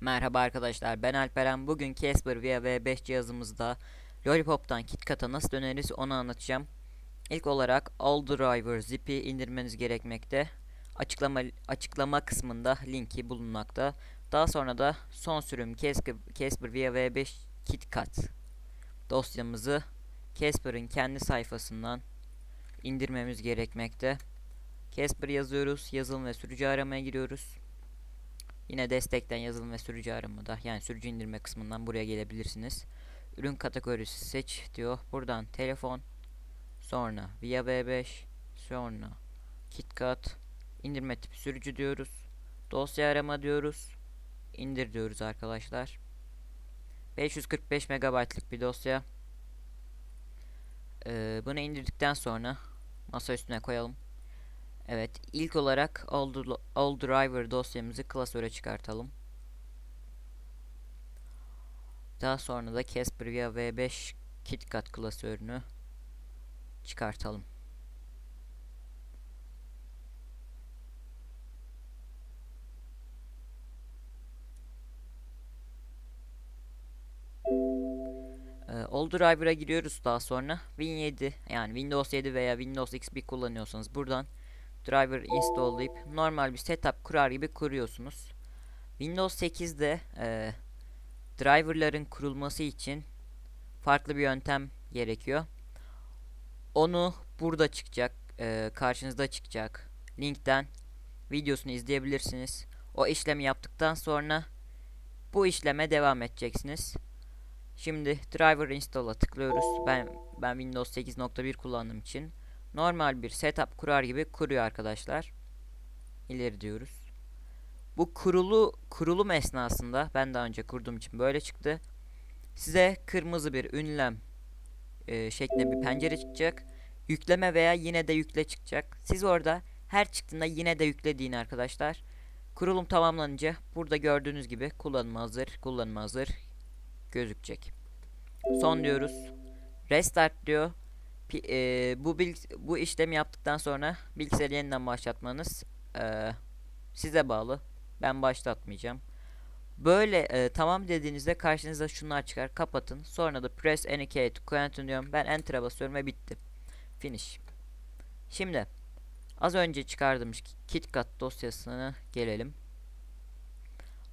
Merhaba arkadaşlar ben Alperen bugün Casper Via V5 cihazımızda Lollipop'tan KitKat'a nasıl döneriz onu anlatacağım. İlk olarak All Driver Zip'i indirmeniz gerekmekte. Açıklama açıklama kısmında linki bulunmakta. Daha sonra da son sürüm Casper, Casper Via V5 KitKat dosyamızı Casper'ın kendi sayfasından indirmemiz gerekmekte. Casper yazıyoruz, yazılım ve sürücü aramaya giriyoruz. Yine destekten yazılım ve sürücü aramada yani sürücü indirme kısmından buraya gelebilirsiniz. Ürün kategorisi seç diyor. Buradan telefon, sonra Via V5, sonra KitKat, indirme tipi sürücü diyoruz. Dosya arama diyoruz. İndir diyoruz arkadaşlar. 545 MB'lık bir dosya. Ee, bunu indirdikten sonra masa üstüne koyalım. Evet, ilk olarak All, Driver dosyamızı klasöre çıkartalım. Daha sonra da Casper Via V5 KitKat klasörünü çıkartalım. Ee, All Driver'a giriyoruz daha sonra. Win 7 yani Windows 7 veya Windows XP kullanıyorsanız buradan driver install'layıp normal bir setup kurar gibi kuruyorsunuz. Windows 8'de e, driverların kurulması için farklı bir yöntem gerekiyor. Onu burada çıkacak, e, karşınızda çıkacak linkten videosunu izleyebilirsiniz. O işlemi yaptıktan sonra bu işleme devam edeceksiniz. Şimdi driver install'a tıklıyoruz. Ben ben Windows 8.1 kullandığım için normal bir setup kurar gibi kuruyor arkadaşlar. İleri diyoruz. Bu kurulu kurulum esnasında ben daha önce kurduğum için böyle çıktı. Size kırmızı bir ünlem e, şeklinde bir pencere çıkacak. Yükleme veya yine de yükle çıkacak. Siz orada her çıktığında yine de yüklediğin arkadaşlar. Kurulum tamamlanınca burada gördüğünüz gibi kullanıma hazır, kullanıma hazır gözükecek. Son diyoruz. Restart diyor. E, bu bu işlemi yaptıktan sonra bilgisayarı yeniden başlatmanız e, size bağlı. Ben başlatmayacağım. Böyle e, tamam dediğinizde karşınıza şunlar çıkar. Kapatın. Sonra da press any key to continue. Ben enter'a basıyorum ve bitti. Finish. Şimdi az önce çıkardığımız KitKat dosyasına gelelim.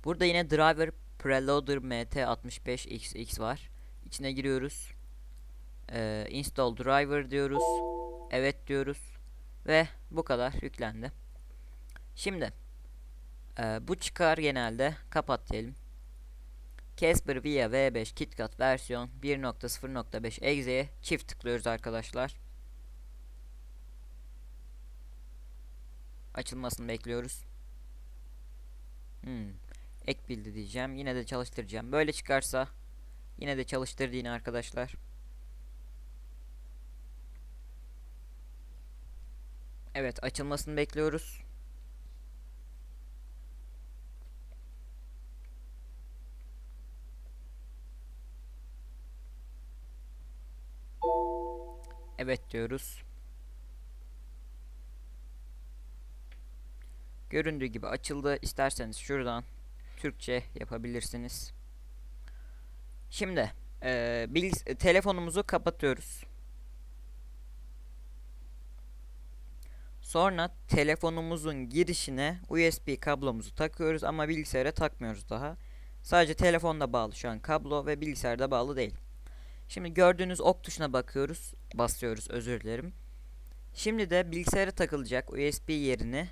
Burada yine driver preloader mt65xx var. İçine giriyoruz. Ee, install driver diyoruz. Evet diyoruz. Ve bu kadar yüklendi. Şimdi e, bu çıkar genelde kapat diyelim. Casper Via V5 KitKat versiyon 1.0.5 exe'ye çift tıklıyoruz arkadaşlar. Açılmasını bekliyoruz. Hmm. Ek bildi diyeceğim. Yine de çalıştıracağım. Böyle çıkarsa yine de çalıştır yine arkadaşlar. Evet açılmasını bekliyoruz. Evet diyoruz. Göründüğü gibi açıldı. İsterseniz şuradan Türkçe yapabilirsiniz. Şimdi e, telefonumuzu kapatıyoruz. Sonra telefonumuzun girişine USB kablomuzu takıyoruz ama bilgisayara takmıyoruz daha. Sadece telefonda bağlı şu an kablo ve bilgisayarda bağlı değil. Şimdi gördüğünüz ok tuşuna bakıyoruz. Basıyoruz özür dilerim. Şimdi de bilgisayara takılacak USB yerini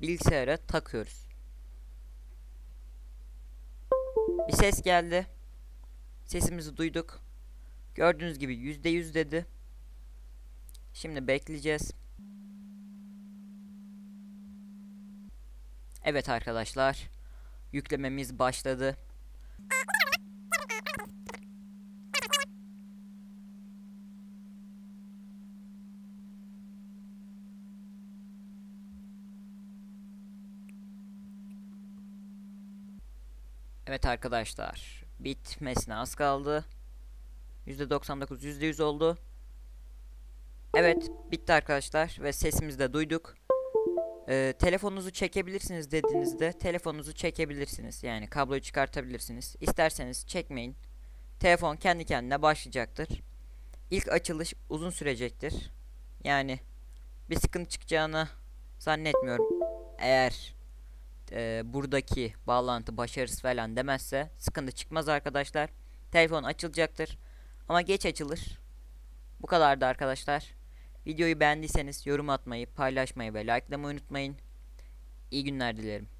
bilgisayara takıyoruz. Bir ses geldi. Sesimizi duyduk. Gördüğünüz gibi %100 dedi. Şimdi bekleyeceğiz. Evet arkadaşlar. Yüklememiz başladı. Evet arkadaşlar. Bitmesine az kaldı. %99 %100 oldu. Evet bitti arkadaşlar ve sesimizi de duyduk. Ee, telefonunuzu çekebilirsiniz dediğinizde telefonunuzu çekebilirsiniz. Yani kabloyu çıkartabilirsiniz. İsterseniz çekmeyin. Telefon kendi kendine başlayacaktır. İlk açılış uzun sürecektir. Yani bir sıkıntı çıkacağını zannetmiyorum. Eğer e, buradaki bağlantı başarısız falan demezse sıkıntı çıkmaz arkadaşlar. Telefon açılacaktır. Ama geç açılır. Bu kadardı arkadaşlar. Videoyu beğendiyseniz yorum atmayı, paylaşmayı ve likelamayı unutmayın. İyi günler dilerim.